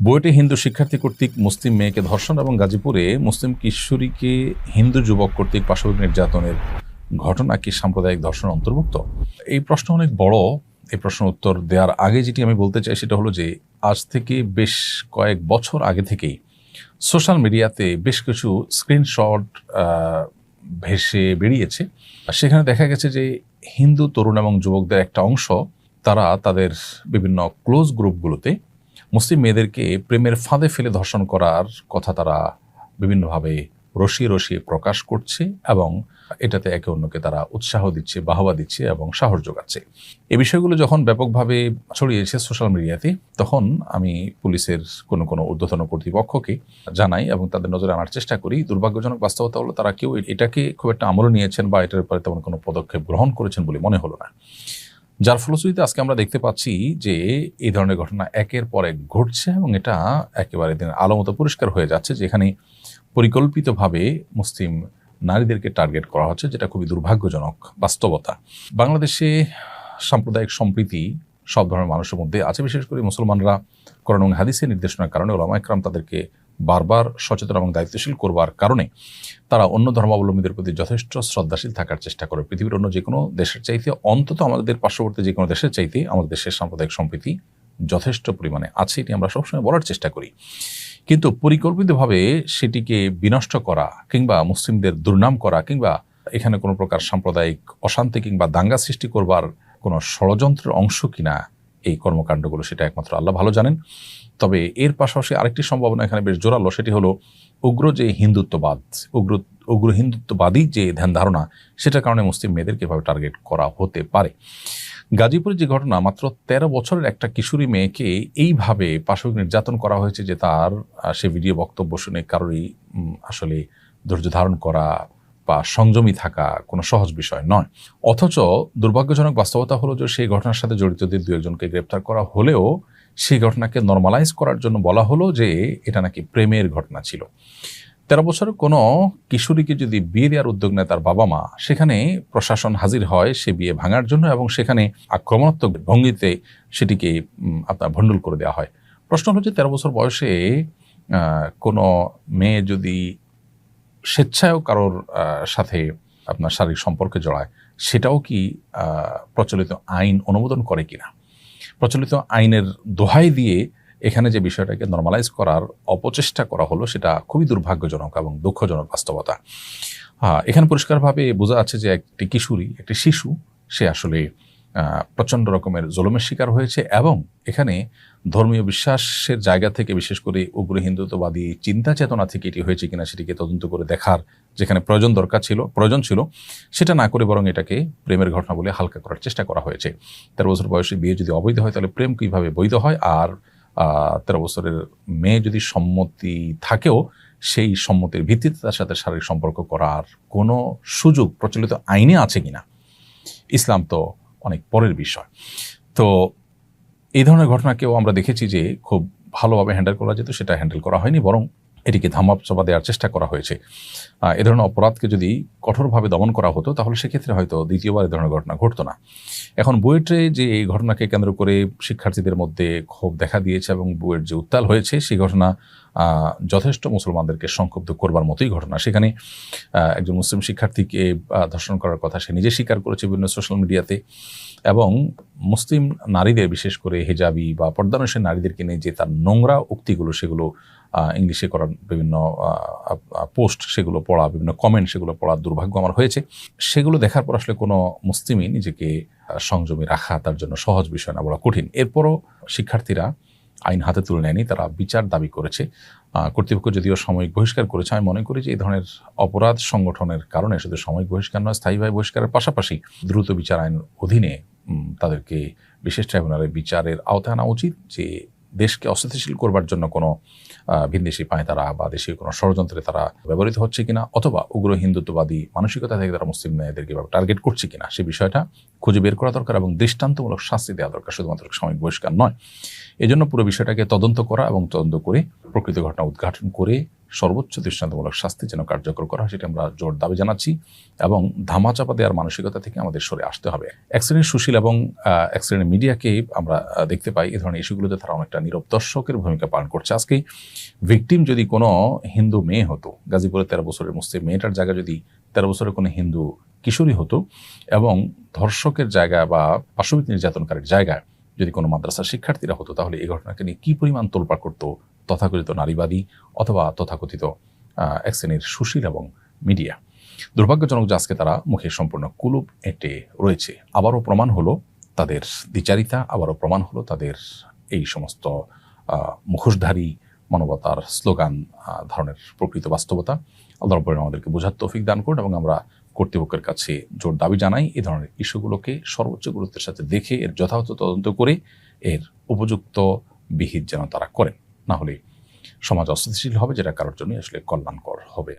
বুয়েটে হিন্দু শিক্ষার্থী কর্তৃক মুসলিম মেয়েকে ধর্ষণ এবং গাজীপুরে মুসলিম কিশোরীকে হিন্দু যুবক কর্তৃক পাশবিক নির্যাতনের ঘটনা কি সাম্প্রদায়িক ধর্ষণ অন্তর্ভুক্ত? এই প্রশ্ন অনেক বড়। এই প্রশ্ন উত্তর দেওয়ার আগে যেটি আমি বলতে চাই সেটা হলো যে, আজ থেকে বেশ কয়েক বছর আগে থেকেই সোশ্যাল মিডিয়াতে বেশ কিছু স্ক্রিনশট ভেসে বেরিয়েছে। সেখানে দেখা গেছে যে, হিন্দু, তরুণ এবং যুবকদের একটা অংশ, তারা তাদের বিভিন্ন ক্লোজ গ্রুপগুলোতে মুসলিম মেয়েদেরকে প্রেমের ফাঁদে ফেলে ধর্ষণ করার কথা তারা বিভিন্নভাবে রসিয়ে রসিয়ে প্রকাশ করছে এবং এটাতে একে অন্যকে তারা উৎসাহ দিচ্ছে, বাহবা দিচ্ছে এবং সাহস যোগাচ্ছে। এই বিষয়গুলো যখন ব্যাপকভাবে ছড়িয়েছে সোশ্যাল মিডিয়াতে, তখন আমি পুলিশের কোনো কোনো ঊর্ধ্বতন কর্তৃপক্ষকে জানাই এবং তাদের নজরে আনার চেষ্টা করি। দুর্ভাগ্যজনক বাস্তবতা হলো তারা কেউ এটাকে খুব একটা আমলে নিয়েছেন বা এটার উপরে তেমন কোনো পদক্ষেপ গ্রহণ করেছেন বলে মনে হলো না। যার ফলশ্রুতিতে আজকে আমরা দেখতে পাচ্ছি যে এই ধরনের ঘটনা একের পর এক ঘটছে এবং এটা একেবারে দিন আলোমতো পরিষ্কার হয়ে যাচ্ছে, যেখানে পরিকল্পিতভাবে মুসলিম নারীদেরকে টার্গেট করা হচ্ছে, যেটা খুবই দুর্ভাগ্যজনক বাস্তবতা। বাংলাদেশে সাম্প্রদায়িক সম্প্রীতি সব ধরনের মানুষের মধ্যে আছে, বিশেষ করে মুসলমানরা করণ হাদিসের নির্দেশনার কারণে ওলামা একরাম তাদেরকে বারবার সচেতন এবং দায়িত্বশীল করবার কারণে তারা অন্য ধর্মাবলম্বীদের প্রতি যথেষ্ট শ্রদ্ধাশীল থাকার চেষ্টা করে। পৃথিবীর অন্য যে কোনো দেশের চাইতে অন্তত আমাদের পার্শ্ববর্তী যে কোনো দেশের চাইতে আমাদের দেশের সাম্প্রদায়িক সম্প্রীতি যথেষ্ট পরিমাণে আছে এটি আমরা সবসময় বলার চেষ্টা করি। কিন্তু পরিকল্পিতভাবে সেটিকে বিনষ্ট করা কিংবা মুসলিমদের দুর্নাম করা কিংবা এখানে কোনো প্রকার সাম্প্রদায়িক অশান্তি কিংবা দাঙ্গা সৃষ্টি করবার কোনো ষড়যন্ত্রের অংশ কিনা এই কর্মকাণ্ডগুলো, সেটা একমাত্র আল্লাহ ভালো জানেন। তবে এর পাশাপাশি আরেকটি সম্ভাবনা এখানে বেশ জোরালো, সেটি হলো উগ্র যে হিন্দুত্ববাদ, উগ্র উগ্র হিন্দুত্ববাদী যে ধ্যান ধারণা, সেটার কারণে মুসলিম মেয়েদেরকে এভাবে টার্গেট করা হতে পারে। গাজীপুরে যে ঘটনা, মাত্র ১৩ বছরের একটা কিশোরী মেয়েকে এইভাবে পাশবিক নির্যাতন করা হয়েছে যে তার সে ভিডিও বক্তব্য শুনে কারোরই আসলে ধৈর্য ধারণ করা বা সংযমী থাকা কোনো সহজ বিষয় নয়। অথচ দুর্ভাগ্যজনক বাস্তবতা হলো যে সেই ঘটনার সাথে জড়িতদের দু একজনকে গ্রেপ্তার করা হলেও সেই ঘটনাকে নর্মালাইজ করার জন্য বলা হলো যে এটা নাকি প্রেমের ঘটনা ছিল। তেরো বছরের কোনো কিশোরীকে যদি বিয়ে দেওয়ার উদ্যোগ নেয় তার বাবা মা, সেখানে প্রশাসন হাজির হয় সে বিয়ে ভাঙার জন্য এবং সেখানে আক্রমণাত্মক ভঙ্গিতে সেটিকে আপনার ভণ্ডুল করে দেওয়া হয়। প্রশ্ন হলো যে তেরো বছর বয়সে কোনো মেয়ে যদি স্বেচ্ছায়ও কারোর সাথে আপনার শারীরিক সম্পর্কে জড়ায়, সেটাও কি প্রচলিত আইন অনুমোদন করে কিনা? প্রচলিত আইনের দোহাই দিয়ে এখানে যে বিষয়টাকে নর্মালাইজ করার অপচেষ্টা করা হলো, সেটা খুবই দুর্ভাগ্যজনক এবং দুঃখজনক বাস্তবতা। এখানে পরিষ্কারভাবে বোঝা যাচ্ছে যে একটি কিশোরী, একটি শিশু, সে আসলে প্রচণ্ড রকমের জলমের শিকার হয়েছে এবং এখানে ধর্মীয় বিশ্বাসের জায়গা থেকে, বিশেষ করে উগ্র হিন্দুত্ববাদী চিন্তা চেতনা থেকে এটি হয়েছে কিনা সেটিকে তদন্ত করে দেখার যেখানে প্রয়োজন দরকার ছিল, প্রয়োজন ছিল, সেটা না করে বরং এটাকে প্রেমের ঘটনা বলে হালকা করার চেষ্টা করা হয়েছে। তেরো বছর বয়সে বিয়ে যদি অবৈধ হয়, তাহলে প্রেম কীভাবে বৈধ হয়? আর তেরো বছরের মেয়ে যদি সম্মতি থাকেও, সেই সম্মতির ভিত্তিতে তার সাথে শারীরিক সম্পর্ক করার কোনো সুযোগ প্রচলিত আইনে আছে কিনা? ইসলাম তো অনেক পরের বিষয়। তো এই ধরনের ঘটনাকেও আমরা দেখেছি যে খুব ভালোভাবে হ্যান্ডেল করা যেত, সেটা হ্যান্ডেল করা হয়নি, বরং এটিকে ধামাপ চাপা দেওয়ার চেষ্টা করা হয়েছে। এ ধরনের অপরাধকে যদি কঠোরভাবে দমন করা হতো, তাহলে সেক্ষেত্রে হয়তো দ্বিতীয়বার এ ধরনের ঘটনা ঘটতো না। এখন বুয়েটে যে এই ঘটনাকে কেন্দ্র করে শিক্ষার্থীদের মধ্যে ক্ষোভ দেখা দিয়েছে এবং বুয়েট যে উত্তাল হয়েছে, সেই ঘটনা যথেষ্ট মুসলমানদেরকে সংক্ষুব্ধ করবার মতোই ঘটনা। সেখানে একজন মুসলিম শিক্ষার্থীকে ধর্ষণ করার কথা সে নিজে স্বীকার করেছে বিভিন্ন সোশ্যাল মিডিয়াতে এবং মুসলিম নারীদের, বিশেষ করে হেজাবি বা পর্দানুষের নারীদেরকে নিয়ে যে তার নোংরা উক্তিগুলো, সেগুলো ইংলিশে করা বিভিন্ন পোস্ট সেগুলো পড়া, বিভিন্ন কমেন্ট সেগুলো পড়ার দুর্ভাগ্য আমার হয়েছে। সেগুলো দেখার পর আসলে কোনো মুসলিমই নিজেকে সংযমী রাখা তার জন্য সহজ বিষয় না বলা কঠিন। এরপরও শিক্ষার্থীরা আইন হাতে তুলে নেয়নি, তারা বিচার দাবি করেছে। কর্তৃপক্ষ যদিও সাময়িক বহিষ্কার করেছে, আমি মনে করি যে এই ধরনের অপরাধ সংগঠনের কারণে শুধু সাময়িক বহিষ্কার নয় স্থায়ীভাবে বহিষ্কারের পাশাপাশি দ্রুত বিচার আইন অধীনে তাদেরকে বিশেষ ট্রাইব্যুনালে বিচারের আওতায় আনা উচিত যে দেশকে অস্থিতিশীল করবার জন্য কোনো ভিনদেশি পায় তারা বা দেশীয় কোনো ষড়যন্ত্রে তারা ব্যবহৃত হচ্ছে কিনা অথবা উগ্র হিন্দুত্ববাদী মানসিকতা থেকে তারা মুসলিম মেয়েদেরকে এভাবে টার্গেট করছে কিনা সে বিষয়টা খুঁজে বের করা দরকার এবং দৃষ্টান্তমূলক শাস্তি দেওয়া দরকার, শুধুমাত্র সাময়িক বহিষ্কার নয়। এজন্য পুরো বিষয়টাকে তদন্ত করা এবং তদন্ত করে প্রকৃত ঘটনা উদ্ঘাটন করে সর্বোচ্চ দৃষ্টান্তমূলক শাস্তি যেন কার্যকর করা হয়, সেটা আমরা জোর দাবি জানাচ্ছি এবং ধামাচাপা দেওয়ার মানসিকতা থেকে আমাদের সরে আসতে হবে। এক শ্রেণির সুশীল এবং এক শ্রেণির মিডিয়াকে আমরা দেখতে পাই এই ধরনের ইস্যুগুলোতে তারা অনেকটা নীরব দর্শকের ভূমিকা পালন করছে। আজকে ভিকটিম যদি কোনো হিন্দু মেয়ে হতো, গাজীপুরে তেরো বছরের মুসলিম মেয়েটার জায়গায় যদি তেরো বছরের কোনো হিন্দু কিশোরী হতো এবং ধর্ষকের জায়গা বা পাশবিক নির্যাতনকারীর জায়গায় যদি কোনো মাদ্রাসার শিক্ষার্থীরা হতো, তাহলে এই ঘটনাকে নিয়ে কী পরিমাণ তোলপাড় করতো তথাকথিত নারীবাদী অথবা তথাকথিত এক শ্রেণির সুশীল এবং মিডিয়া। দুর্ভাগ্যজনক যে আজকে তারা মুখে সম্পূর্ণ কুলুপ এঁটে রয়েছে। আবারও প্রমাণ হলো তাদের দ্বিচারিতা, আবারও প্রমাণ হলো তাদের এই সমস্ত মুখোশধারী মানবতার স্লোগান ধরনের প্রকৃত বাস্তবতা। আল্লাহ আমাদেরকে বোঝার তৌফিক দান করুন এবং আমরা কর্তৃপক্ষের কাছে জোর দাবি জানাই, এই ধরনের ইস্যুগুলোকে সর্বোচ্চ গুরুত্বের সাথে দেখে এর যথাযথ তদন্ত করে এর উপযুক্ত বিহিত যেন তারা করেন। না হলে সমাজ অস্থিতিশীল হবে যেটা কারোর জন্যই আসলে কল্যাণকর হবে।